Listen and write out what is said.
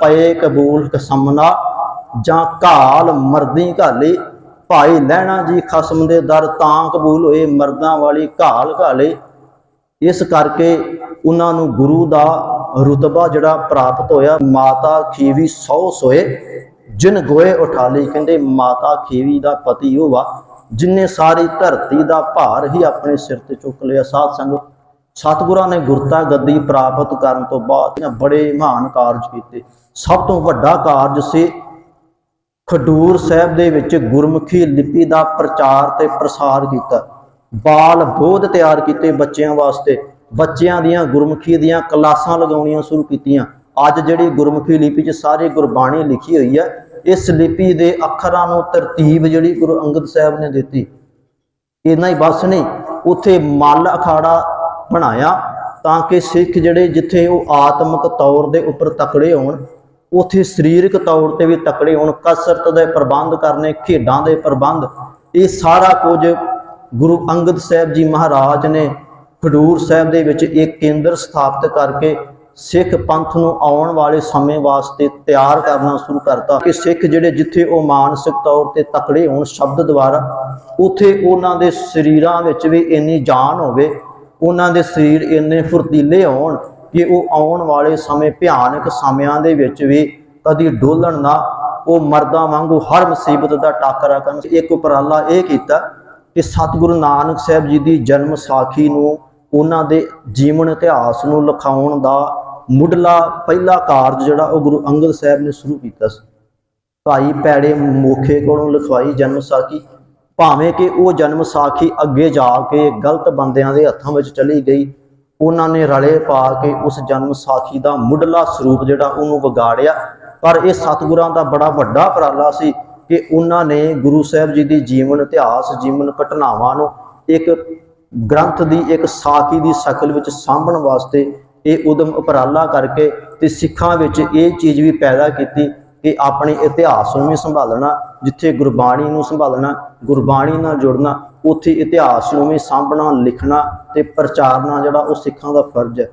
ਪਏ ਕਬੂਲ ਕਸਮਨਾ ਜਾਂ ਘਾਲ ਮਰਦੀ ਘਾਲੇ, ਭਾਈ ਲੈਣਾ ਜੀ ਖਸਮ ਦੇ ਦਰ ਤਾਂ ਕਬੂਲ ਹੋਏ ਮਰਦਾਂ ਵਾਲੀ ਘਾਲ ਘਾਲੇ। ਇਸ ਕਰਕੇ ਉਹਨਾਂ ਨੂੰ ਗੁਰੂ ਦਾ ਰੁਤਬਾ ਜਿਹੜਾ ਪ੍ਰਾਪਤ ਹੋਇਆ, ਮਾਤਾ ਖੀਵੀ ਸੌ ਸੋਏ, ਜਿਨ ਗੋਏ ਉਠਾਲੀ ਕਹਿੰਦੇ ਮਾਤਾ ਖੀਵੀ ਦਾ ਪਤੀ ਉਹ ਵਾ, ਜਿਨੇ ਸਾਰੀ ਧਰਤੀ ਦਾ ਭਾਰ ਹੀ ਆਪਣੇ ਸਿਰ ਤੇ ਚੁੱਕ ਲਿਆ। ਸਾਧ ਸੰਗਤ ਸਤਿਗੁਰਾਂ ਨੇ ਗੁਰਤਾ ਗੱਦੀ ਪ੍ਰਾਪਤ ਕਰਨ ਤੋਂ ਬਾਅਦ ਇਹਨਾਂ ਬੜੇ ਮਹਾਨ ਕਾਰਜ ਕੀਤੇ। ਸਭ ਤੋਂ ਵੱਡਾ ਕਾਰਜ ਸੀ ਖਡੂਰ ਸਾਹਿਬ ਦੇ ਵਿੱਚ ਗੁਰਮੁਖੀ ਲਿਪੀ ਦਾ ਪ੍ਰਚਾਰ ਤੇ ਪ੍ਰਸਾਰ ਕੀਤਾ। ਬਾਲ ਬੋਧ ਤਿਆਰ ਕੀਤੇ ਬੱਚਿਆਂ ਵਾਸਤੇ। ਬੱਚਿਆਂ ਦੀਆਂ ਗੁਰਮੁਖੀ ਦੀਆਂ ਕਲਾਸਾਂ ਲਗਾਉਣੀਆਂ ਸ਼ੁਰੂ ਕੀਤੀਆਂ। ਅੱਜ ਜਿਹੜੀ ਗੁਰਮੁਖੀ ਲਿਪੀ 'ਚ ਸਾਰੀ ਗੁਰਬਾਣੀ ਲਿਖੀ ਹੋਈ ਹੈ, ਇਸ ਲਿਪੀ ਦੇ ਅੱਖਰਾਂ ਨੂੰ ਤਰਤੀਬ ਜਿਹੜੀ ਗੁਰੂ ਅੰਗਦ ਸਾਹਿਬ ਨੇ ਦਿੱਤੀ। ਇੰਨਾ ਹੀ ਬਸ ਨਹੀਂ, ਉਥੇ ਮੱਲ ਅਖਾੜਾ ਬਣਾਇਆ ਤਾਂ ਕਿ ਸਿੱਖ ਜਿਹੜੇ ਜਿੱਥੇ ਉਹ ਆਤਮਿਕ ਤੌਰ ਦੇ ਉੱਪਰ ਤਕੜੇ ਹੋਣ, ਉਥੇ ਸਰੀਰਕ ਤੌਰ ਤੇ ਵੀ ਤਕੜੇ ਹੋਣ, ਕਸਰਤ ਦੇ ਪ੍ਰਬੰਧ ਕਰਨੇ, ਖੇਡਾਂ ਦੇ ਪ੍ਰਬੰਧ, ਇਹ ਸਾਰਾ ਕੁਝ ਗੁਰੂ ਅੰਗਦ ਸਾਹਿਬ ਜੀ ਮਹਾਰਾਜ ਨੇ ਖਡੂਰ ਸਾਹਿਬ ਦੇ ਵਿੱਚ ਇੱਕ ਕੇਂਦਰ ਸਥਾਪਿਤ ਕਰਕੇ ਸਿੱਖ ਪੰਥ ਨੂੰ ਆਉਣ ਵਾਲੇ ਸਮੇਂ ਵਾਸਤੇ ਤਿਆਰ ਕਰਨਾ ਸ਼ੁਰੂ ਕਰਤਾ। ਕਿ ਸਿੱਖ ਜਿਹੜੇ ਜਿੱਥੇ ਉਹ ਮਾਨਸਿਕ ਤੌਰ ਤੇ ਤਕੜੇ ਹੋਣ, ਸ਼ਬਦ ਦੁਆਰਾ, ਉਥੇ ਉਹਨਾਂ ਦੇ ਸਰੀਰਾਂ ਵਿੱਚ ਵੀ ਇੰਨੀ ਜਾਨ ਹੋਵੇ ਉਹਨਾਂ ਦੇ ਸਰੀਰ ਇੰਨੇ ਫੁਰਤੀਲੇ ਹੋਣ ਕਿ ਉਹ ਆਉਣ ਵਾਲੇ ਸਮੇਂ ਭਿਆਨਕ ਸਮਿਆਂ ਦੇ ਵਿੱਚ ਵੀ ਕਦੀ ਡੋਲਣ ਨਾ, ਉਹ ਮਰਦਾਂ ਵਾਂਗੂ ਹਰ ਮੁਸੀਬਤ ਦਾ ਟਾਕਰਾ ਕਰਨ। ਇੱਕ ਉਪਰਾਲਾ ਇਹ ਕੀਤਾ ਕਿ ਸਤਿਗੁਰੂ ਨਾਨਕ ਸਾਹਿਬ ਜੀ ਦੀ ਜਨਮ ਸਾਖੀ ਨੂੰ ਉਹਨਾਂ ਦੇ ਜੀਵਨ ਇਤਿਹਾਸ ਨੂੰ ਲਿਖਾਉਣ ਦਾ ਮੁੱਢਲਾ ਪਹਿਲਾ ਕਾਰਜ ਜਿਹੜਾ ਉਹ ਗੁਰੂ ਅੰਗਦ ਸਾਹਿਬ ਨੇ ਸ਼ੁਰੂ ਕੀਤਾ ਸੀ। ਭਾਈ ਪੈੜੇ ਮੋਖੇ ਕੋਲੋਂ ਲਿਖਵਾਈ ਜਨਮ ਸਾਖੀ। ਭਾਵੇਂ ਕਿ ਉਹ ਜਨਮ ਸਾਖੀ ਅੱਗੇ ਜਾ ਕੇ ਗਲਤ ਬੰਦਿਆਂ ਦੇ ਹੱਥਾਂ ਵਿੱਚ ਚਲੀ ਗਈ, ਉਹਨਾਂ ਨੇ ਰਲੇ ਪਾ ਕੇ ਉਸ ਜਨਮ ਸਾਖੀ ਦਾ ਮੁੱਢਲਾ ਸਰੂਪ ਜਿਹੜਾ ਉਹਨੂੰ ਵਿਗਾੜਿਆ। ਪਰ ਇਹ ਸਤਿਗੁਰਾਂ ਦਾ ਬੜਾ ਵੱਡਾ ਉਪਰਾਲਾ ਸੀ ਕਿ ਉਹਨਾਂ ਨੇ ਗੁਰੂ ਸਾਹਿਬ ਜੀ ਦੀ ਜੀਵਨ, ਇਤਿਹਾਸ, ਜੀਵਨ ਘਟਨਾਵਾਂ ਨੂੰ ਇੱਕ ਗ੍ਰੰਥ ਦੀ, ਇੱਕ ਸਾਖੀ ਦੀ ਸ਼ਕਲ ਵਿੱਚ ਸਾਂਭਣ ਵਾਸਤੇ ਇਹ ਉਦਮ ਉਪਰਾਲਾ ਕਰਕੇ ਤੇ ਸਿੱਖਾਂ ਵਿੱਚ ਇਹ ਚੀਜ਼ ਵੀ ਪੈਦਾ ਕੀਤੀ ਕਿ ਆਪਣੇ ਇਤਿਹਾਸ ਨੂੰ ਵੀ ਸੰਭਾਲਣਾ, ਜਿੱਥੇ ਗੁਰਬਾਣੀ ਨੂੰ ਸੰਭਾਲਣਾ, ਗੁਰਬਾਣੀ ਨਾਲ ਜੁੜਨਾ, ਉੱਥੇ ਇਤਿਹਾਸ ਨੂੰ ਵੀ ਸਾਂਭਣਾ, ਲਿਖਣਾ ਤੇ ਪ੍ਰਚਾਰਨਾ ਜਿਹੜਾ ਉਹ ਸਿੱਖਾਂ ਦਾ ਫਰਜ਼ ਹੈ।